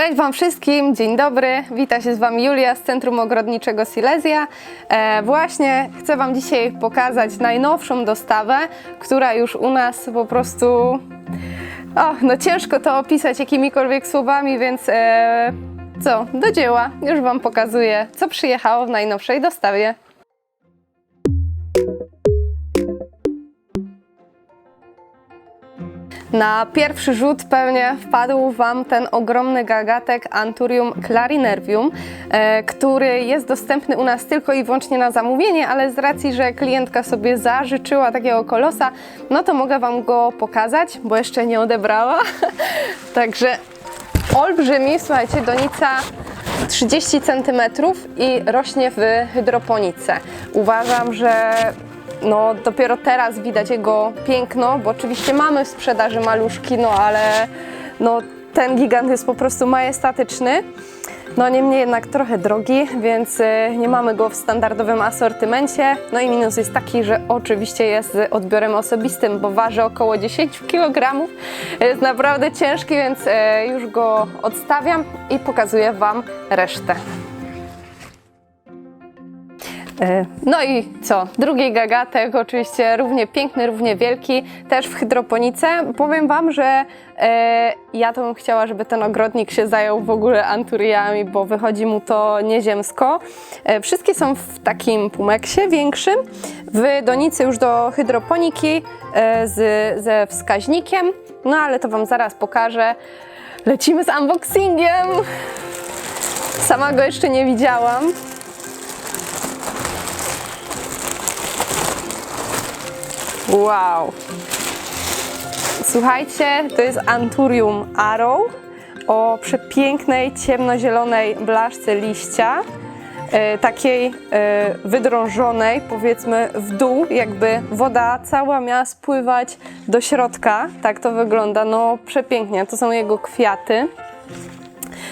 Cześć Wam wszystkim, dzień dobry. Wita się z Wami Julia z Centrum Ogrodniczego Silesia. E, właśnie chcę Wam dzisiaj pokazać najnowszą dostawę, która już u nas po prostu. O, no ciężko to opisać jakimikolwiek słowami, więc e, co, do dzieła. Już Wam pokazuję, co przyjechało w najnowszej dostawie. Na pierwszy rzut pewnie wpadł Wam ten ogromny gagatek Anturium clarinervium, e, który jest dostępny u nas tylko i wyłącznie na zamówienie, ale z racji, że klientka sobie zażyczyła takiego kolosa, no to mogę Wam go pokazać, bo jeszcze nie odebrała. Także olbrzymi, słuchajcie, donica 30 cm i rośnie w hydroponice. Uważam, że no, dopiero teraz widać jego piękno, bo oczywiście mamy w sprzedaży maluszki, no ale no, ten gigant jest po prostu majestatyczny. No niemniej jednak trochę drogi, więc y, nie mamy go w standardowym asortymencie. No i minus jest taki, że oczywiście jest z odbiorem osobistym, bo waży około 10 kg. Jest naprawdę ciężki, więc y, już go odstawiam i pokazuję Wam resztę. E, No i co? Drugi gagatek, oczywiście równie piękny, równie wielki, też w hydroponice. Powiem Wam, że e, ja to bym chciała, żeby ten ogrodnik się zajął w ogóle anturiami, bo wychodzi mu to nieziemsko. E, wszystkie są w takim pumeksie większym, w donicy już do hydroponiki e, z, ze wskaźnikiem, no ale to Wam zaraz pokażę. Lecimy z unboxingiem! Sama go jeszcze nie widziałam. Wow. Słuchajcie, to jest Anturium Arrow o przepięknej ciemnozielonej blaszce liścia, e, takiej e, wydrążonej, powiedzmy w dół, jakby woda cała miała spływać do środka. Tak to wygląda, no przepięknie. To są jego kwiaty.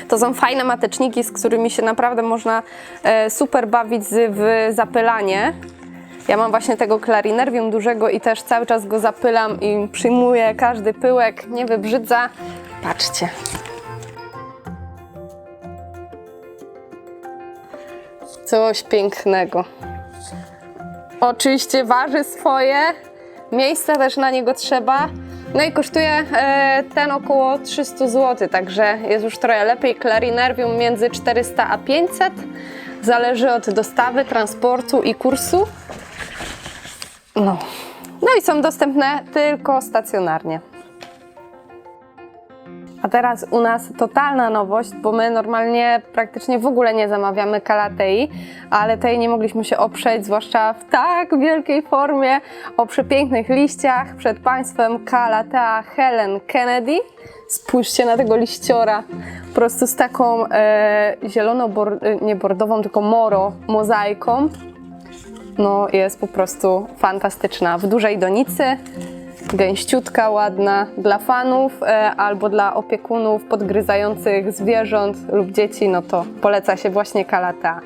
To są fajne mateczniki, z którymi się naprawdę można e, super bawić w zapylanie. Ja mam właśnie tego clarinervium dużego i też cały czas go zapylam i przyjmuję każdy pyłek, nie wybrzydza. Patrzcie. Coś pięknego. Oczywiście waży swoje, miejsca też na niego trzeba. No i kosztuje e, ten około 300 zł, także jest już trochę lepiej. Clarinervium między 400 a 500. Zależy od dostawy, transportu i kursu. No. no i są dostępne tylko stacjonarnie. A teraz u nas totalna nowość, bo my normalnie praktycznie w ogóle nie zamawiamy kalatei, ale tej nie mogliśmy się oprzeć, zwłaszcza w tak wielkiej formie, o przepięknych liściach. Przed Państwem kalatea Helen Kennedy. Spójrzcie na tego liściora, po prostu z taką e, zielono, nie bordową, tylko moro mozaiką no jest po prostu fantastyczna. W dużej donicy, gęściutka, ładna dla fanów e, albo dla opiekunów podgryzających zwierząt lub dzieci, no to poleca się właśnie kalata.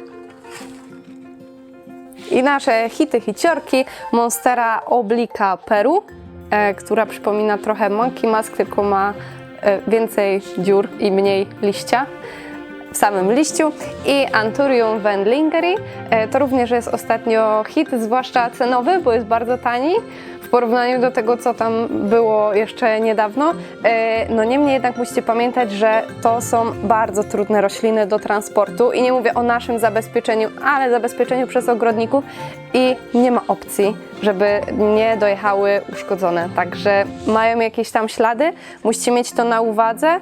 I nasze hity, hiciorki, Monstera Oblica Peru, e, która przypomina trochę Monkey Mask, tylko ma e, więcej dziur i mniej liścia w samym liściu i Anturium Wendlingeri. E, To również jest ostatnio hit, zwłaszcza cenowy, bo jest bardzo tani w porównaniu do tego, co tam było jeszcze niedawno. E, No niemniej jednak musicie pamiętać, że to są bardzo trudne rośliny do transportu i nie mówię o naszym zabezpieczeniu, ale zabezpieczeniu przez ogrodników i nie ma opcji, żeby nie dojechały uszkodzone. Także mają jakieś tam ślady, musicie mieć to na uwadze,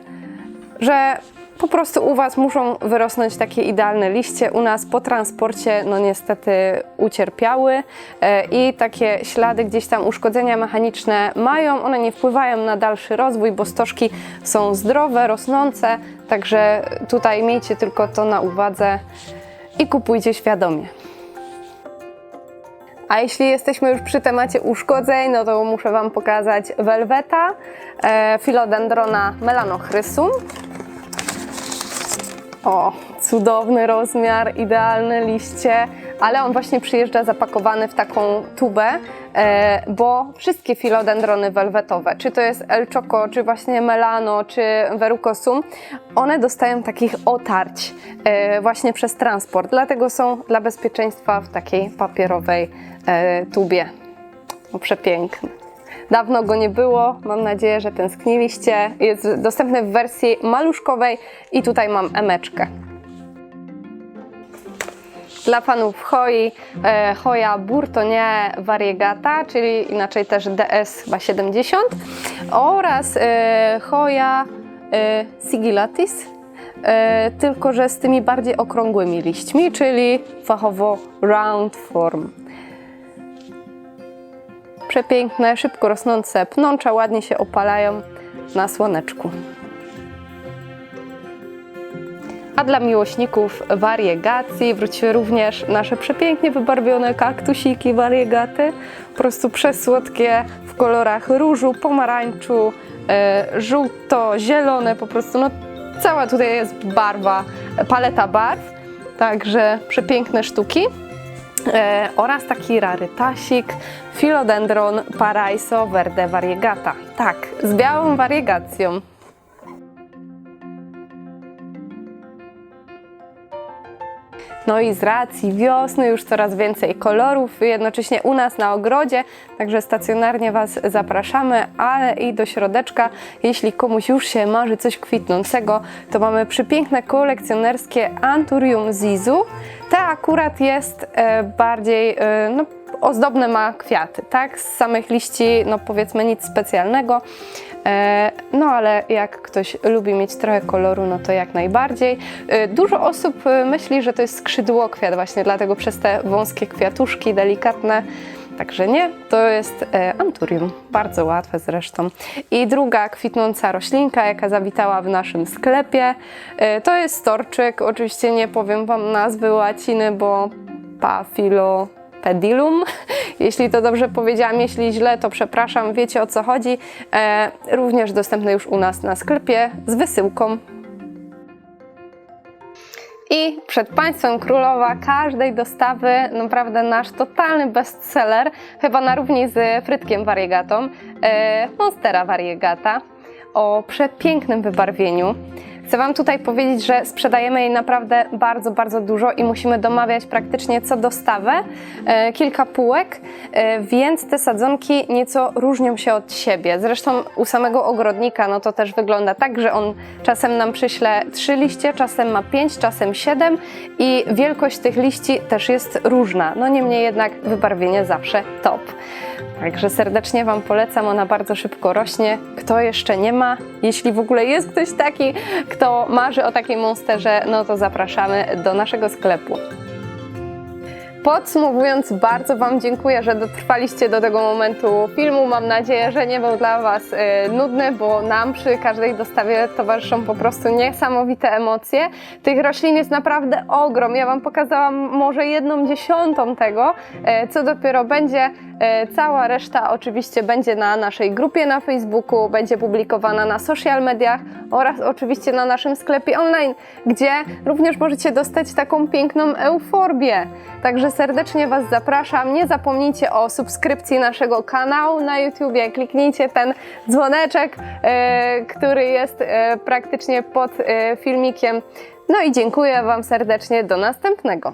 że po prostu u Was muszą wyrosnąć takie idealne liście. U nas po transporcie, no niestety, ucierpiały e, i takie ślady, gdzieś tam uszkodzenia mechaniczne mają. One nie wpływają na dalszy rozwój, bo stożki są zdrowe, rosnące. Także tutaj miejcie tylko to na uwadze i kupujcie świadomie. A jeśli jesteśmy już przy temacie uszkodzeń, no to muszę Wam pokazać Velveta, e, Philodendrona melanochrysum. O, cudowny rozmiar, idealne liście, ale on właśnie przyjeżdża zapakowany w taką tubę, e, bo wszystkie filodendrony welwetowe, czy to jest El Choco, czy właśnie Melano, czy Verrucosum, one dostają takich otarć e, właśnie przez transport, dlatego są dla bezpieczeństwa w takiej papierowej e, tubie. Przepiękny. Dawno go nie było, mam nadzieję, że tęskniliście. Jest dostępny w wersji maluszkowej i tutaj mam emeczkę. Dla fanów Hoi, e, Hoja Burtonie Variegata, czyli inaczej też DS chyba 70 oraz e, Hoja e, Sigillatis, e, tylko że z tymi bardziej okrągłymi liśćmi, czyli fachowo round form. Przepiękne, szybko rosnące pnącza, ładnie się opalają na słoneczku. A dla miłośników wariegacji wróciły również nasze przepięknie wybarwione kaktusiki wariegaty. Po prostu przesłodkie w kolorach różu, pomarańczu, e, żółto, zielone, po prostu no cała tutaj jest barwa, paleta barw. Także przepiękne sztuki. E, oraz taki rarytasik Philodendron Paraiso Verde Variegata. Tak, z białą wariegacją. No i z racji wiosny już coraz więcej kolorów, jednocześnie u nas na ogrodzie, także stacjonarnie Was zapraszamy, ale i do środeczka, jeśli komuś już się marzy coś kwitnącego, to mamy przepiękne kolekcjonerskie Anturium Zizu. Ta akurat jest e, bardziej, e, no, ozdobne ma kwiaty, tak? Z samych liści, no powiedzmy nic specjalnego. E, No ale jak ktoś lubi mieć trochę koloru, no to jak najbardziej. E, Dużo osób e, myśli, że to jest skrzydłokwiat właśnie, dlatego przez te wąskie kwiatuszki delikatne. Także nie, to jest anturium. Bardzo łatwe zresztą. I druga kwitnąca roślinka, jaka zawitała w naszym sklepie, to jest storczyk. Oczywiście nie powiem Wam nazwy łaciny, bo Pafilo pedilum. Jeśli to dobrze powiedziałam, jeśli źle, to przepraszam, wiecie o co chodzi. E, również dostępny już u nas na sklepie z wysyłką. I przed Państwem królowa każdej dostawy, naprawdę nasz totalny bestseller, chyba na równi z frytkiem variegatą, e, Monstera variegata o przepięknym wybarwieniu. Chcę Wam tutaj powiedzieć, że sprzedajemy jej naprawdę bardzo, bardzo dużo i musimy domawiać praktycznie co dostawę, e, kilka półek, e, więc te sadzonki nieco różnią się od siebie. Zresztą u samego ogrodnika no to też wygląda tak, że on czasem nam przyśle trzy liście, czasem ma pięć, czasem siedem i wielkość tych liści też jest różna. No niemniej jednak wybarwienie zawsze top. Także serdecznie Wam polecam, ona bardzo szybko rośnie. Kto jeszcze nie ma, jeśli w ogóle jest ktoś taki, kto marzy o takiej monsterze, no to zapraszamy do naszego sklepu. Podsumowując, bardzo Wam dziękuję, że dotrwaliście do tego momentu filmu. Mam nadzieję, że nie był dla Was e, nudny, bo nam przy każdej dostawie towarzyszą po prostu niesamowite emocje. Tych roślin jest naprawdę ogrom. Ja Wam pokazałam może jedną dziesiątą tego, e, co dopiero będzie. E, Cała reszta oczywiście będzie na naszej grupie na Facebooku, będzie publikowana na social mediach oraz oczywiście na naszym sklepie online, gdzie również możecie dostać taką piękną euforbię. Także serdecznie Was zapraszam. Nie zapomnijcie o subskrypcji naszego kanału na YouTubie. Kliknijcie ten dzwoneczek, e, który jest e, praktycznie pod e, filmikiem. No i dziękuję Wam serdecznie. Do następnego.